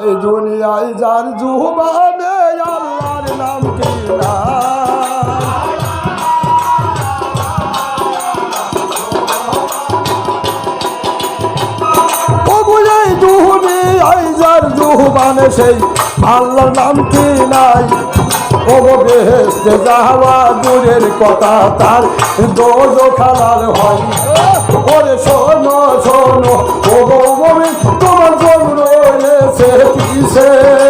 এই দুনিয়ায় যার জুবানে আল্লাহর নাম কি না? ওগুলো এই দুনিয়ায় যার জুবানে সেই নাম কি নাই? ওগো বেহেস্তে যাওয়া দূরের কথা, তার দোজ খালাল হয়। ওরে শোনো শোনো মমি তোমার জন্য I said.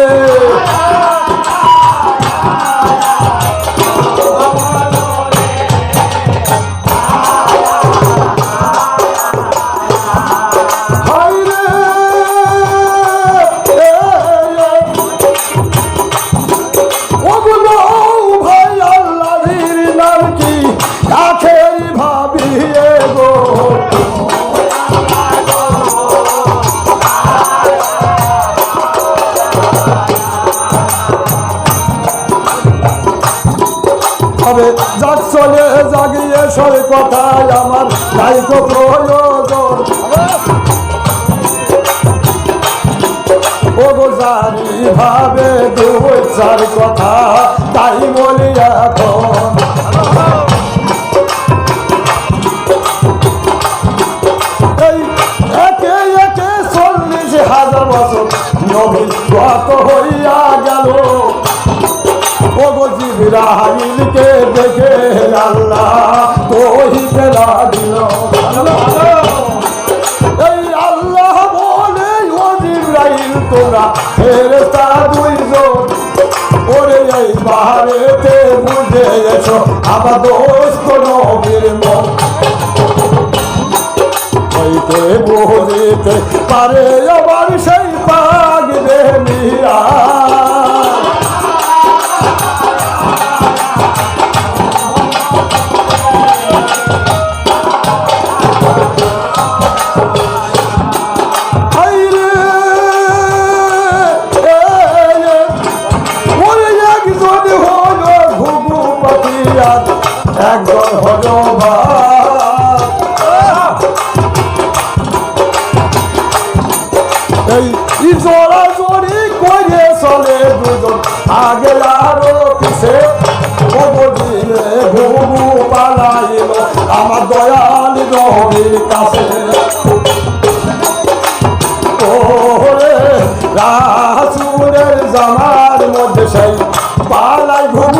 ওগো জানি ভাবে চার কথা তাই বলি এখন হাজার বছর নবী কত হইয়া গেল। ওগো জিবরাইলকে দেখে আমার দোস্ত নবীর মন। হইতে বুঝিতে পারে আবার এই জোড়া জড়ি করে চলে দুজন। আগে আরও পিছে দিলে ঘুঘু পালাইল। আমার দয়াল নবীর কাছে। ওরে রাসুরের জামার মধ্যে সেই পালাই ঘুঘু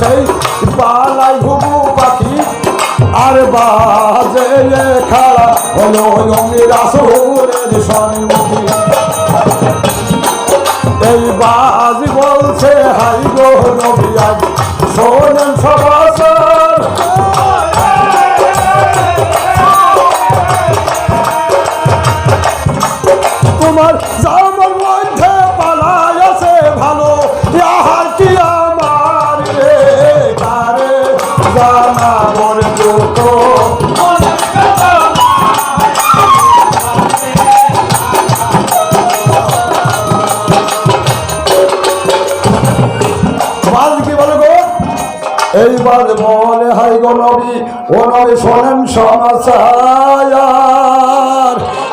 সেই পালাই ঘুঘু পাখি। আর বাজে খাড়া হলো সম্মুখী এই বাজ বলছে, হাই গো নবী শোনেন তোমার এইবার বলে, হাই গো নবী, ও নবী শোনেন সমাচার।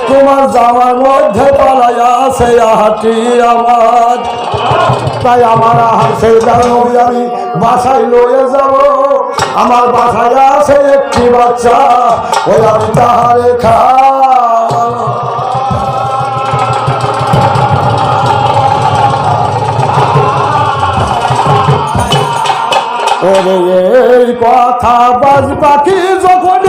তোমার জামার মধ্যে পালাইয়া আছে হাটি আমার তাই আমার আহার সেই নবী, আমি বাসায় লয়ে যাব। আমার বাসায় আছে একটি বাচ্চা, ওই আমি তাহারে খা ওরে এই কথা বাজ পাখি যখন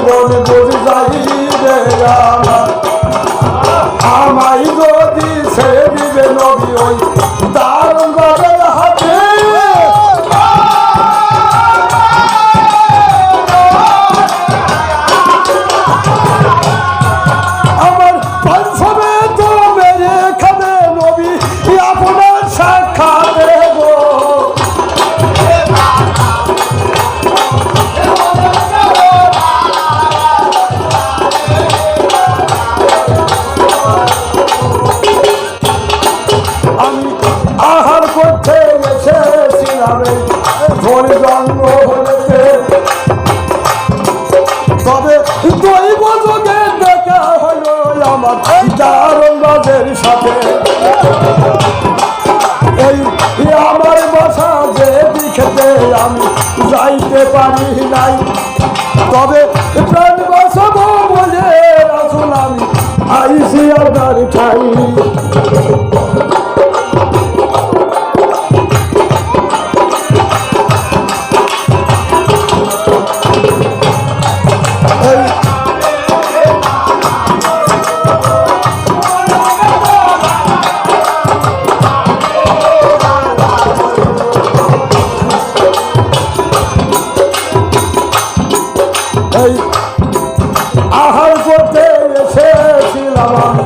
জীবন বুঝ যাই রে আমার আমায় যদি সে আমি আহার করতে এসেছিলাম। ধরে জন্ম হতে তবে দৈব যুগে দেখা হলো আমার দারঙ্গদের সাথে। এই আমার বাসা যে দিকেতে আমি যাইতে পারি নাই। তবে প্রাণ বাসব বলে আসুন আমি আইসি আপনার ঠাই। Come on.